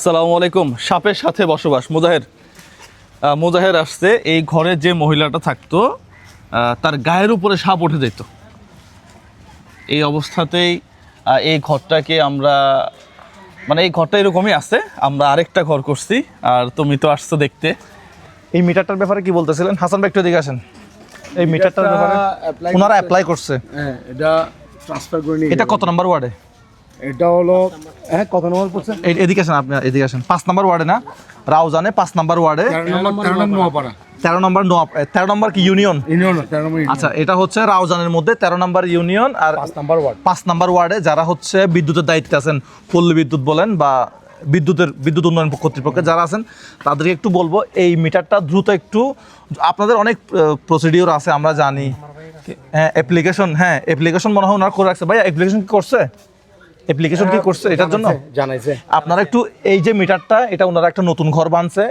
সালামু আলাইকুম। সাপের সাথে বসবাস। মুজাহের মুজাহের আসছে। এই ঘরে যে মহিলাটা থাকতো তার গায়ের উপরে সাপ উঠে যেত। এই অবস্থাতেই এই ঘরটাকে আমরা মানে এই ঘরটা এরকমই আছে। আমরা আরেকটা ঘর করছি। আর তুমি তো আসছো দেখতে। এই মিটারটার ব্যাপারে কি বলতেছিলেন? হাসান ভাই একটু এদিকে আসেন। এই মিটারটার ব্যাপারে ওনারা অ্যাপ্লাই করছে। হ্যাঁ এটা ট্রান্সফার করে নিয়ে এটা কত নাম্বার ওয়ার্ডে? এটা হলো হ্যাঁ কত নম্বর পড়ছে? এদিকে আসেন আপনি এদিকে আসেন। পাঁচ নাম্বার ওয়ার্ডে না? রাউজানে পাঁচ নাম্বার ওয়ার্ডে। তেরো নম্বর তেরো নম্বর কি ইউনিয়ন? ইউনিয়ন আচ্ছা এটা হচ্ছে রাউজানের মধ্যে তেরো নম্বর ইউনিয়ন আর পাঁচ নাম্বার ওয়ার্ড। পাঁচ নাম্বার ওয়ার্ডে যারা হচ্ছে বিদ্যুতের দায়িত্বে আছেন পল্লী বিদ্যুৎ বলেন বা বিদ্যুতের বিদ্যুৎ উন্নয়ন কর্তৃপক্ষে যারা আছেন তাদেরকে একটু বলব এই মিটারটা দ্রুত একটু আপনাদের অনেক প্রসিডিওর আছে আমরা জানি। হ্যাঁ অ্যাপ্লিকেশন হ্যাঁ অ্যাপ্লিকেশন মনে হয় ওনারা করে রাখছে। ভাই অ্যাপ্লিকেশন কি করছে? অ্যাপ্লিকেশন কি করছে এটার জন্য? জানাইছে আপনারা একটু এই যে মিটারটা এটা ওনারা একটা নতুন ঘর বানছে।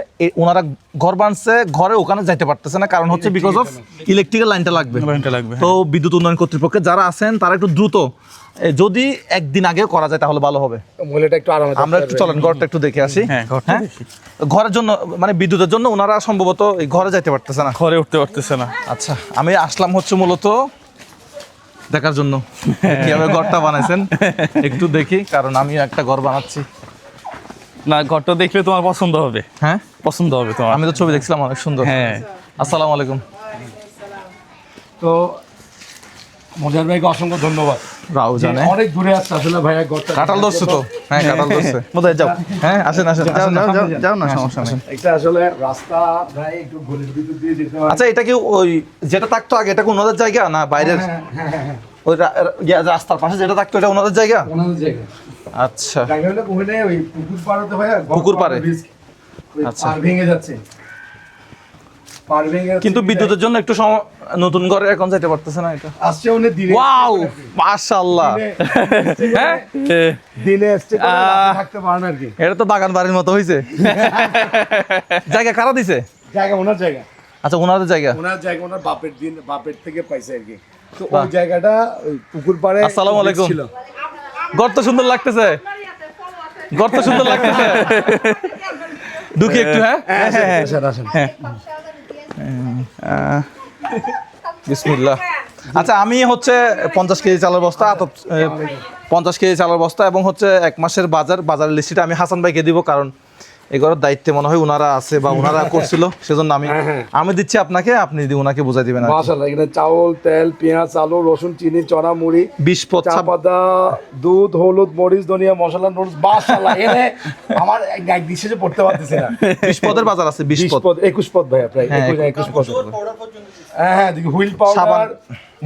ওনারা ঘর বানছে ঘরে ওখানে যাইতে পারতেছে না কারণ হচ্ছে বিকজ অফ ইলেকট্রিক্যাল লাইনটা লাগবে। লাইনটা লাগবে, তো বিদ্যুৎ উন্নয়ন কর্তৃপক্ষে যারা আছেন তারা একটু দ্রুত যদি একদিন আগে করা যায় তাহলে ভালো হবে। মহিলাটা একটু আরামে আমরা একটু চলেন ঘরটা একটু দেখে আসি। হ্যাঁ, ঘরটা ঘরের জন্য মানে বিদ্যুতের জন্য ওনারা সম্ভবত ঘরে যাইতে পারতেছে না। ঘরে উঠতে পারতেছে না। আচ্ছা আমি আসলাম হচ্ছে মূলত দেখার জন্য। কীভাবে ঘরটা বানাইছেন? একটু দেখি কারণ আমি একটা ঘর বানাচ্ছি। না ঘরটা দেখলে তোমার পছন্দ হবে। হ্যাঁ? পছন্দ হবে তোমার। আমি তো ছবি দেখছিলাম অনেক সুন্দর। হ্যাঁ। আসসালামু আলাইকুম। তো মজার ভাইকে অসংখ্য ধন্যবাদ। রাও জানে। অনেক দূরে আসছে আসলে ভাইয়া ঘরটা কাঁঠাল ধরছে তো? হ্যাঁ বোধহয় যাও। হ্যাঁ আসেন আসেন। আসেন, যাও, যাও, যাও, যাও না সমস্যা নেই। এটা আসলে রাস্তা ভাই একটু গলির ভিতর দিয়ে যেতে হয়। আচ্ছা এটা কি ওই যেটা থাকতো আগে এটা জায়গা না বাইরের? হ্যাঁ ওই রাস্তার পাশে যেটা থাকতো এটা ওনাদের জায়গা? ওনাদের জায়গা। আচ্ছা। জায়গা হলে ওখানে ওই পুকুর পাড়াতে ভাইয়া পুকুর পাড়ে? পাড়ার risk। ওই আচ্ছা। ভেঙে যাচ্ছে। ভেঙে কিন্তু বিদ্যুতের জন্য একটু সম- নতুন ঘরে এখন যাইতে পারতেছে না এটা। আসছে উনি দিনে ওয়াও মাশাআল্লাহ। হ্যাঁ? দিনে আসছে। থাকতে পারেন আর কি এটা তো বাগান বাড়ির মতো হইছে। জায়গা কারা দিছে? জায়গা ওনার জায়গা। আচ্ছা ওনাদের জায়গা। ওনার জায়গা ওনার বাপের দিন বাপের থেকে পাইছে আর কি তো ওই জায়গাটা ওই পুকুর পাড়ে আসসালামু আলাইকুম। ছিল। ঘর তো সুন্দর লাগতেছে। ঘর তো সুন্দর লাগতেছে। ঢুকি একটু হ্যাঁ? হ্যাঁ আসেন বিসমিল্লাহ। আচ্ছা আমি হচ্ছে পঞ্চাশ কেজি চালের বস্তা পঞ্চাশ কেজি চালের বস্তা এবং হচ্ছে এক মাসের বাজার বাজারের লিস্টটা আমি হাসান ভাইকে দিব কারণ এগুলোর দায়িত্বে মনে হয় ওনারা আছে বা ওনারা করছিল সেজন্য আমি হ্যাঁ, হ্যাঁ। আমি দিচ্ছি আপনাকে আপনি দি- ওনাকে বুঝাই দিবেন মাশাআল্লাহ এখানে চাউল তেল পেঁয়াজ আলু রসুন চিনি চড়া মুড়ি বিশ পদ চা ছাপ- পাতা দুধ হলুদ মরিচ ধনিয়া মশলা নুডলস মাশাআল্লাহ এনে আমার এক এক ডিশে পড়তে পারতেছি না। বিশ পদের বাজার আছে বিশ বিশ পদ। পদ একুশ পদ ভাইয়া প্রায় হ্যাঁ, একুশ একুশ পদ হ্যাঁ হ্যাঁ হুইল পাউডার।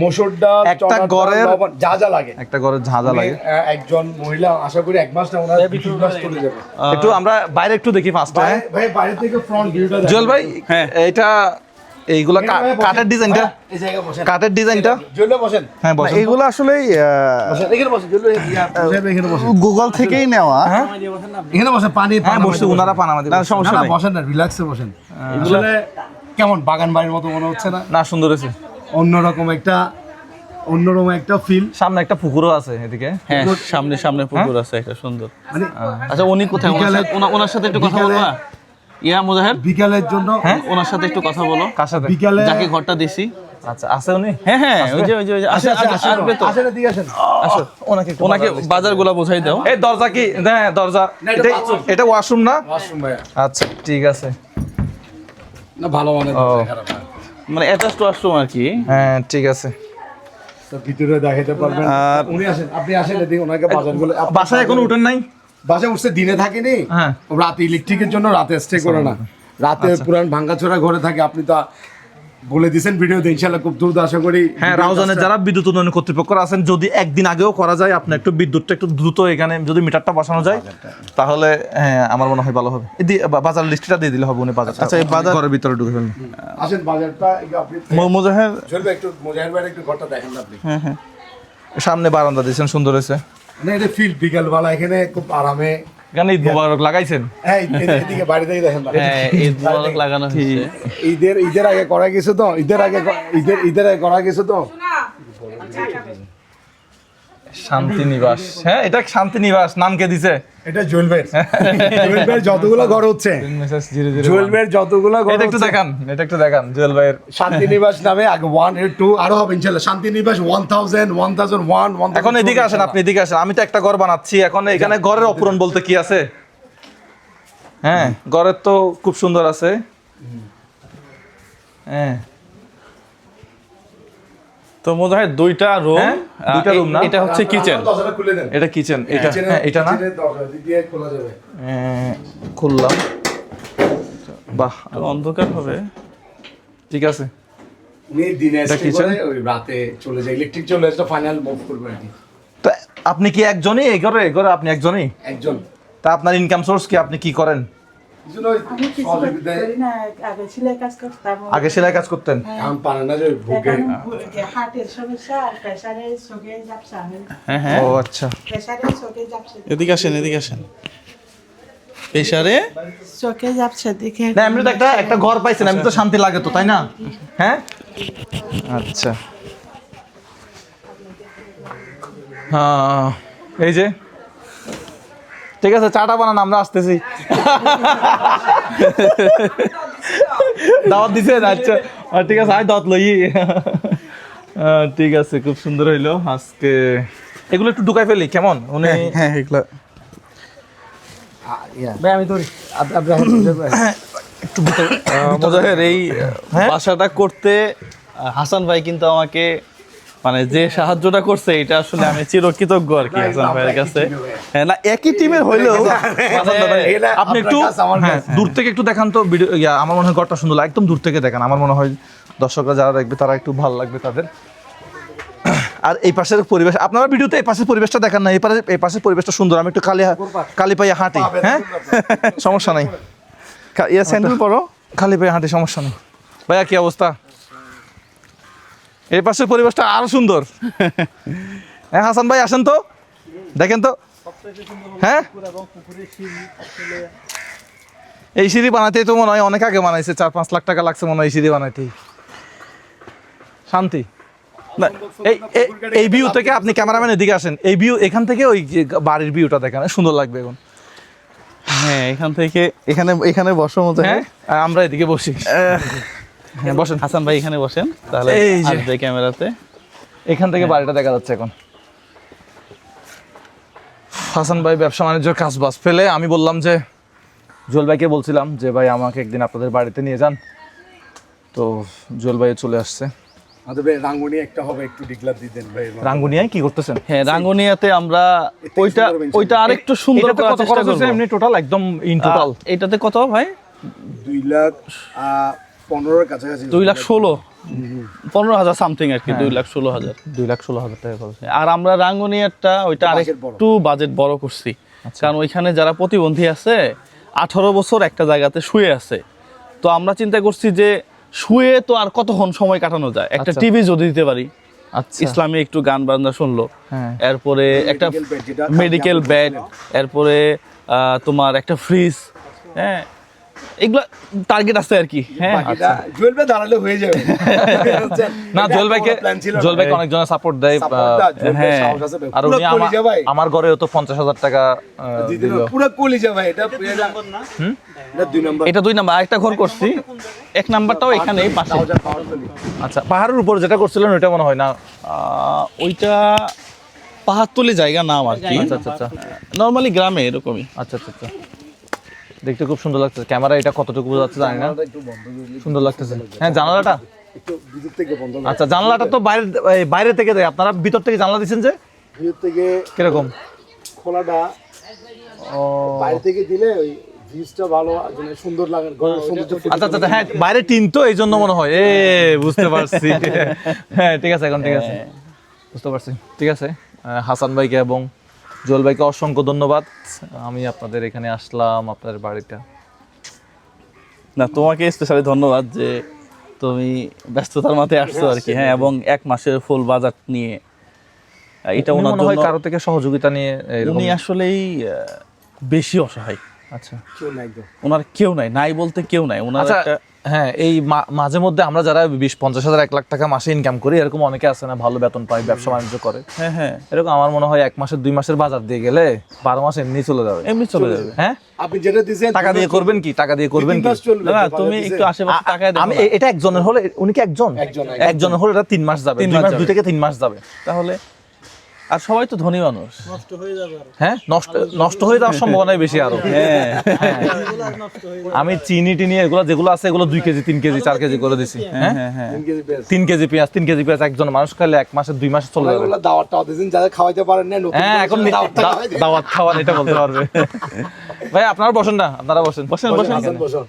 মসুর ডাল একটা গড়ের- যা যা লাগে। একটা লাগে। একজন মহিলা আশা করি এক মাস না ওনার দুই মাস চলে যাবে। একটু আমরা বাইরে একটু দেখি ফার্স্ট হ্যাঁ? ভাই- ভাই বাইরে থেকে ফ্রন্ট ভিউটা জুয়েল ভাই হ্যাঁ। এইটা এইগুলা কা- কাঠের ডিজাইনটা কাঠের ডিজাইনটা বসেন। হ্যাঁ বসেন। এগুলো আসলে এখানে বসেন জুয়েল এখানে বসেন। গুগল থেকেই নেওয়া। এখানে বসেন পানি হ্যাঁ বসছি ওনারা পান আমাদের। না, সমস্যা বসেন না রিল্যাক্সে বসেন। কেমন বাগান বাড়ির মতো মনে হচ্ছে না? না সুন্দর হয়েছে। অন্যরকম একটা অন্যরকম একটা ফিল সামনে একটা পুকুরও আছে এদিকে। হ্যাঁ সামনে সামনে পুকুর আছে একটা সুন্দর। মানে আচ্ছা উনি কোথায়? ওনার সাথে- ওনা- ওনার সাথে একটু কথা বলবা ইয়া মুজাহের? বিকালের জন্য হ্যাঁ? ওনার সাথে একটু কথা বলো। কার সাথে? বিকালে যাকে ঘরটা দিছি। আচ্ছা আছে উনি? হ্যাঁ হ্যাঁ ওই যে ওই যে আসে আসেন, আসবে তো আসেন, এদিকে আসেন। আসো। ওনাকে ওনাকে বাজারগুলো বোঝাই দাও। এই দরজা কি? হ্যাঁ দরজা। এটা ওয়াশরুম না? ওয়াশরুম ভাইয়া। আচ্ছা ঠিক আছে। না, ভালো মানের ও। খারাপ না। মানে অ্যাটাচ ওয়াশরুম আর কি হ্যাঁ ঠিক আছে। তো ভিতরে দেখাতে পারবেন। আর- উনি আসেন আপনি আসেন এদিকে ওনাকে বাজারগুলো বাসায় এখনও উঠেন নাই? বাসায় উঠছে দিনে থাকেনি। হ্যাঁ। রাতে ইলেকট্রিকের জন্য রাতে স্টে করে না। রাতে পুরান ভাঙ্গাচোরা ঘরে থাকে আপনি তো বলে দিয়েছেন ভিডিওতে ইনশাল্লাহ খুব দ্রুত আশা করি হ্যাঁ ভিডিও রাউজানের যারা বিদ্যুৎ উন্নয়ন কর্তৃপক্ষ আছেন যদি একদিন আগেও করা যায় আপনার একটু বিদ্যুৎটা একটু দ্রুত এখানে যদি মিটারটা বসানো যায় তাহলে হ্যাঁ আমার মনে হয় ভালো হবে। এই বাজার লিস্টটা দিয়ে দিলে হবে উনি বাজার আচ্ছা এই বাজার ঘরের ভিতরে ঢুকে ফেলুন। আসেন বাজারটা আপনি মুজাহের চলবে একটু মোজাহির ভাইয়ের একটু ঘরটা দেখেন না আপনি। সামনে বারান্দা দিয়েছেন সুন্দর হয়েছে। মানে এটা ফিল বিকালবেলা এখানে খুব আরামে এখানে ঈদ মোবারক লাগাইছেন? হ্যাঁ এদিকে- এদিকে বাড়ি থেকে দেখেন হ্যাঁ ঈদ মোবারক লাগানো হয়েছে। ঈদের ঈদের আগে করা গেছে তো? ঈদের আগে ঈদের ঈদের আগে করা গেছে তো? শান্তি নিবাস হ্যাঁ এটা শান্তি নিবাস নাম কে দিছে? এটা জুয়েল ভাইয়ের। জুয়েল ভাইয়ের যতগুলো ঘর হচ্ছে। ধীরে ধীরে জুয়েল ভাইয়ের যতগুলো ঘর এটা একটু দেখান এটা একটু দেখান জুয়েল ভাইয়ের। শান্তিনিবাস নামে আগে ওয়ানের আরও হবে Shantinibas one thousand one thousand one one এখন এদিকে আসেন আপনি এদিকে আসেন। আমি তো একটা ঘর বানাচ্ছি এখন এখানে ঘরের অপূরণ বলতে কি আছে? হ্যাঁ ঘরের তো খুব সুন্দর আছে। হ্যাঁ। তো মোজাহের দুইটা রুম হ্যাঁ, দুইটা room না? এটা হচ্ছে কিচেন এটা কিচেন এটা হ্যাঁ এটা না? হ্যাঁ, খুললাম। বাহ অন্ধকার হবে। ঠিক আছে। আর আপনি কি একজনই? এই ঘরে ঘরে আপনি একজনই? একজন। তা আপনার ইনকাম সোর্স কি? আপনি কি করেন? আগে সেলাই কাজ করতেন? এখন পারে না যে ভোগে। এখন সমস্যা আর প্রেসারের চোখে যাপসা আমি হ্যাঁ হ্যাঁ। ও আচ্ছা। এদিকে আসেন এদিকে আসেন। প্রেসারে? চোখে যাপসা দেখে না এমনি তো একটা একটা ঘর পাইছেন এমনি তো শান্তি লাগে তো তাই না? হ্যাঁ? আচ্ছা। হ্যাঁ এই যে। ঠিক আছে চাটা বানান আমরা আসতেছি। দাওয়াত দিছে আচ্ছা। ঠিক আছে আয় দাওয়াত লই। ঠিক আছে খুব সুন্দর হইল। আজকে এগুলো একটু ঢুকাই ফেলি কেমন? উনি হ্যাঁ এগুলো ভাই আমি ধরি। এই হ্যাঁ? বাসাটা করতে হাসান ভাই কিন্তু আমাকে মানে যে সাহায্যটা করছে এটা আসলে আমি চিরকৃতজ্ঞ আর কি হাসান ভাইয়ের কাছে। হ্যাঁ না একই টিমের হইলেও মানে আপনি একটু হ্যাঁ, দূর থেকে একটু দেখান তো ভিডিও আমার মনে হয় ঘরটা সুন্দর একদম দূর থেকে দেখান। আমার মনে হয় দর্শকরা যারা দেখবে তারা একটু ভালো লাগবে তাদের। আর এই পাশের পরিবেশ আপনারা ভিডিওতে এই পাশের পরিবেশটা দেখান না এই পাশে এই পাশের পরিবেশটা সুন্দর আমি একটু কালি কালি পাইয়া হাঁটি হ্যাঁ? সমস্যা নাই। ইয়া স্যান্ডেল পরো। খালি পায়ে হাঁটি সমস্যা নেই। ভাইয়া কি অবস্থা? এই পাশের পরিবেশটা আরও সুন্দর। হ্যাঁ হাসান ভাই আসেন তো। দেখেন তো। হ্যাঁ? এই সিঁড়ি বানাতেই তো মনে হয় অনেক আগে বানাইছে চার পাঁচ লাখ টাকা লাগছে মনে হয় এই সিঁড়ি বানাইতেই শান্তি। না, এই এই- ভিউ থেকে আপনি ক্যামেরাম্যান এদিকে আসেন। এই ভিউ এখান থেকে ওই যে বাড়ির ভিউটা দেখেন। সুন্দর লাগবে এখন। হ্যাঁ এখান থেকে এখানে এখানে বসো হ্যাঁ? আমরা এদিকে বসি। হ্যাঁ বসেন হাসান ভাই এখানে বসেন। তাহলে আসবে ক্যামেরাতে। এখান থেকে বাড়িটা দেখা যাচ্ছে এখন। হাসান ভাই ব্যবসা বাণিজ্যের কাজ বাজ ফেলে। আমি বললাম যে জুয়েল ভাইকে বলছিলাম যে ভাই আমাকে একদিন আপনাদের বাড়িতে নিয়ে যান। তো জুয়েল ভাই চলে আসছে। আমাদের ভাই রাঙ্গুনি একটা হবে একটু ডিক্লার দিতেন ভাই রাঙ্গুনিয়ায় কি করতেছেন? হ্যাঁ রাঙ্গুনিয়াতে আমরা ওইটা ওইটা আরেকটু সুন্দর করার চেষ্টা খরচ করব। এমনি টোটাল একদম ইন টোটাল এটাতে কত ভাই? দুই লাখ পনেরোর কাছাকাছি দুই লাখ ষোলো। পনেরো হাজার সামথিং আর কি দুই লাখ ষোলো হাজার। দুই লাখ ষোলো হাজার টাকা খরচ। আর আমরা রাঙ্গুনিয়ারটা ওইটা আরেকটু বাজেট বড়। করছি। কারণ ওইখানে যারা প্রতিবন্ধী আছে আঠারো বছর একটা জায়গাতে শুয়ে আছে। তো আমরা চিন্তা করছি যে শুয়ে তো আর কতক্ষণ সময় কাটানো যায়? একটা আচ্ছা। টিভি যদি দিতে পারি। আচ্ছা। ইসলামী একটু গান বাজনা শুনলো। হ্যাঁ। এরপরে একটা মেডিকেল বলছিলেন। এরপরে আহ, তোমার একটা ফ্রিজ হ্যাঁ এগুলা টার্গেট আছে আর কি হ্যাঁ? জুয়েল ভাই দাঁড়ালে হয়ে যাবে। না জুয়েল ভাইকে জুয়েল ভাইকে সাপোর্ট দেয় হ্যাঁ। আর উনি আমার ঘরেও তো পঞ্চাশ হাজার টাকা পুরো কলিজা ভাই এটা এটা দুই এটা দুই নাম্বার। আরেকটা ঘর করছি। এক নাম্বারটাও এখানে পাশে। আচ্ছা পাহাড়ের উপর যেটা করছিলেন ওইটা মনে হয় না। আহ, ওইটা পাহাড়তলি জায়গা নাম আর কি। আচ্ছা আচ্ছা আচ্ছা। নর্মালি গ্রামে এরকমই। আচ্ছা আচ্ছা আচ্ছা। দেখতে খুব সুন্দর লাগছে ক্যামেরা এটা কতটুকু বোঝা যাচ্ছে জানি না। সুন্দর লাগতেছে। হ্যাঁ জানালাটা? আচ্ছা জানালাটা তো বাইরে বাইরে থেকে দেয় আপনারা ভিতর থেকে জানলা দিচ্ছেন যে? ভিতর থেকে কীরকম? খোলাটা বাইরে থেকে দিলে ওই ভালো মানে সুন্দর আচ্ছা আচ্ছা আচ্ছা, হ্যাঁ বাইরে টিন তো এই জন্য মনে হয়। এ বুঝতে পারছি। হ্যাঁ ঠিক আছে এখন ঠিক আছে। বুঝতে পারছি। ঠিক আছে হাসান ভাইকে এবং জল ভাইকে অসংখ্য ধন্যবাদ। আমি আপনাদের এখানে আসলাম আপনাদের বাড়িটা না তোমাকে স্পেশালি ধন্যবাদ যে তুমি ব্যস্ততার মাথায় আসছো আর কি হ্যাঁ এবং এক মাসের ফুল বাজার নিয়ে এটা ওনার মনে হয় জন্য কারও থেকে সহযোগিতা নিয়ে উনি আসলেই বেশি অসহায়। আচ্ছা। কেউ নাই ওনার কেউ নাই নাই বলতে কেউ নাই। ওনার আচ্ছা একটা হ্যাঁ এই মাঝে মধ্যে আমরা যারা বিশ পঞ্চাশ হাজার এক লাখ টাকা মাসে ইনকাম করি এরকম অনেকে আছে না ভালো বেতন পায় ব্যবসা বাণিজ্য করে। হ্যাঁ হ্যাঁ। এরকম আমার মনে হয় এক মাসের দুই মাসের বাজার দিয়ে গেলে বারো মাস এমনি চলে যাবে। এমনি চলে যাবে। হ্যাঁ? আপনি যেটা দিয়েছেন টাকা দিয়ে করবেন কি? টাকা দিয়ে করবেন কি? না তুমি একটু আশেপাশে দেখো। আমি এটা একজনের হলে উনি কি একজন? একজন, একজনের হলে এটা তিন মাস যাবে। তিন মাস মাস যাবে। দুই থেকে তিন মাস যাবে। তাহলে আর সবাই তো ধনী মানুষ। নষ্ট হ্যাঁ নষ্ট নষ্ট হয়ে যাওয়ার সম্ভাবনাই বেশি আরও। হ্যাঁ। আমি চিনি টিনি এগুলো যেগুলো আছে এগুলো দুই কেজি তিন কেজি চার কেজি করে দিছি। হ্যাঁ হ্যাঁ? হ্যাঁ তিন কেজি পেঁয়াজ। তিন কেজি পেঁয়াজ একজন মানুষ খাইলে এক মাসে দুই মাসে চলে যাবে। দাওয়াত টাওয়াত দিয়েছেন, যাদের খাওয়াইতে পারেন না, হ্যাঁ এখন দাওয়াত খাওয়ান এটা বলতে পারবে। ভাই আপনারা বসেন না আপনারা বসেন। বসেন বসেন, বসেন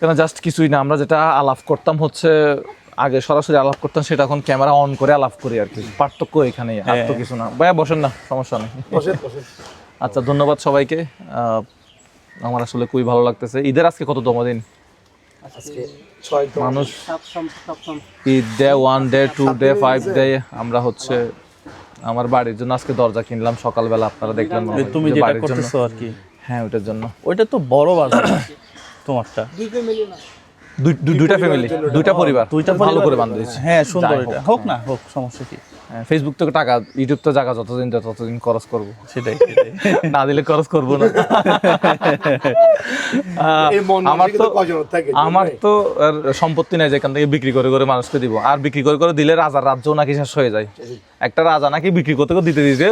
কেন জাস্ট কিছুই না আমরা যেটা আলাপ করতাম হচ্ছে আগে সরাসরি আলাপ করতাম সেটা এখন ক্যামেরা অন করে আলাপ করি আর কি। পার্থক্য এখানেই আর তো কিছু না। ভাইয়া বসেন না সমস্যা নেই। আচ্ছা ধন্যবাদ সবাইকে। আহ, আমার আসলে খুবই ভালো লাগতেছে। ঈদের আজকে কততম দিন? আজকে মানুষ Eid day one day two day five day আমরা হচ্ছে আমার বাড়ির জন্য আজকে দরজা কিনলাম। সকালবেলা আপনারা দেখলেন তুমি যেটা বাড়ির জন্য। করতেছো আর কি। হ্যাঁ ওইটার জন্য। ওইটা তো বড় বাজার তোমারটা। দুইটা ফ্যামিলি দুইটা পরিবার দুইটা ভালো করে বান্ধব। হ্যাঁ সুন্দর এটা। হোক না হোক সমস্যা কি? ফেসবুক থেকে টাকা ইউটিউব তো জায়গা যতদিন ততদিন খরচ করব। সেটাই না দিলে খরচ করব না। আমার তো? আমার তো আর সম্পত্তি নাই যেখান থেকে বিক্রি করে করে মানুষকে দিব। আর বিক্রি করে করে দিলে রাজার রাজ্য নাকি শেষ হয়ে যায়। একটা রাজা নাকি বিক্রি করতে করে দিতে দিতে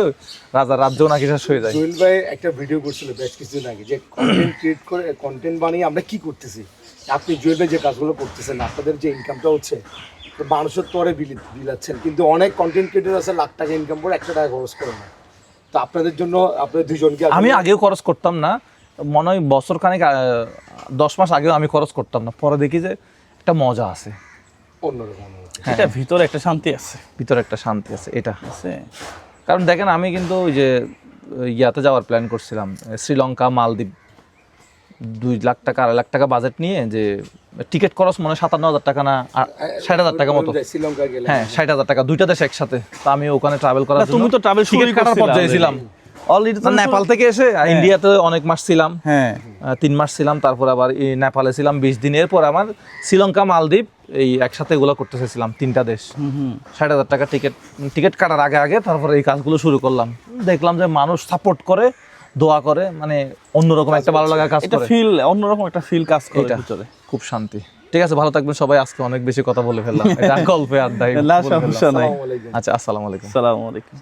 রাজার রাজ্য নাকি শেষ হয়ে যায়। ভাই একটা ভিডিও করছিল বেশ কিছুদিন আগে যে কন্টেন্ট ক্রিয়েট করে কন্টেন্ট বানিয়ে আমরা কি করতেছি? আপনি জুয়েল ভাই যে কাজগুলো করতেছেন আপনাদের যে ইনকামটা হচ্ছে তো মানুষের তরে বিলি- বিলাচ্ছেন। কিন্তু অনেক কন্টেন্ট ক্রিয়েটর আছে লাখ টাকা ইনকাম করে একটা টাকা খরচ করে না। তো আপনাদের জন্য আপনাদের দুজনকে আমি আগেও খরচ করতাম না। মনে হয় বছর খানিক দশ মাস আগেও আমি খরচ করতাম না। পরে দেখি যে একটা মজা আছে। অন্যরকম। অনুভূতি। এটা ভিতরে একটা শান্তি আছে। ভিতরে একটা শান্তি আছে এটা। আছে। কারণ দেখেন আমি কিন্তু ওই যে ইয়াতে যাওয়ার প্ল্যান করছিলাম শ্রীলঙ্কা মালদ্বীপ। দুই লাখ টাকা আড়াই লাখ টাকা বাজেট নিয়ে যে টিকিট খরচ মনে সাতান্ন হাজার টাকা না আর ষাট হাজার টাকা মতো। হ্যাঁ ষাট হাজার টাকা দুইটা দেশ একসাথে। তো আমি ওখানে ট্রাভেল করার তুমি তো ট্রাভেল টিকিট কাটার পর্যায়ে ছিলাম। অলরেডি না, নেপাল থেকে এসে ইন্ডিয়াতে অনেক মাস ছিলাম। হ্যাঁ। তিন মাস ছিলাম তারপর আবার এই নেপালে ছিলাম বিশ দিন এরপর আমার শ্রীলঙ্কা মালদ্বীপ এই একসাথে এগুলো করতে চাইছিলাম তিনটা দেশ। ষাট হাজার টাকা টিকিট টিকিট কাটার আগে আগে তারপরে এই কাজগুলো শুরু করলাম। দেখলাম যে মানুষ সাপোর্ট করে দোয়া করে মানে অন্যরকম একটা ভালো লাগা কাজ এটা করে। ফিল অন্যরকম একটা ফিল কাজ করে এটা ভিতরে। খুব শান্তি। ঠিক আছে ভালো থাকবেন সবাই আজকে অনেক বেশি কথা বলে ফেললাম। এটা গল্পে আড্ডায় না সমস্যা নাই। আচ্ছা আসসালামু আলাইকুম। আসসালামু আলাইকুম।